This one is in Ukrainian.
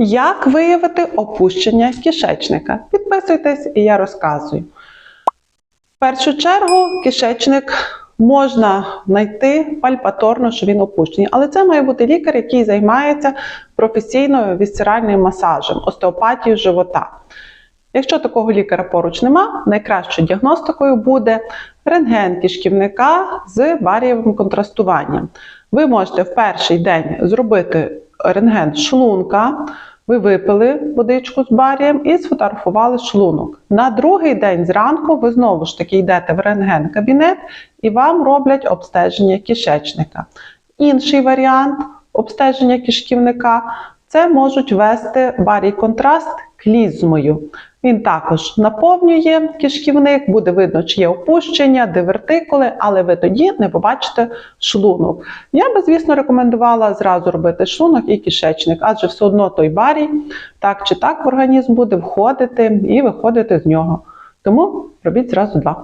Як виявити опущення кишечника? Підписуйтесь і я розказую. В першу чергу кишечник можна знайти пальпаторно, що він опущений, але це має бути лікар, який займається професійною вісцеральним масажем, остеопатією живота. Якщо такого лікаря поруч нема, найкращою діагностикою буде рентген кишківника з барієвим контрастуванням. Ви можете в перший день зробити рентген шлунка, ви випили водичку з барієм і сфотографували шлунок. На другий день зранку ви знову ж таки йдете в рентген-кабінет і вам роблять обстеження кишечника. Інший варіант обстеження кишківника це можуть вести барій контраст клізмою. Він також наповнює кишківник, буде видно, чи є опущення, дивертикули, але ви тоді не побачите шлунок. Я би, звісно, рекомендувала зразу робити шлунок і кишечник, адже все одно той барій так чи так в організм буде входити і виходити з нього. Тому робіть зразу два.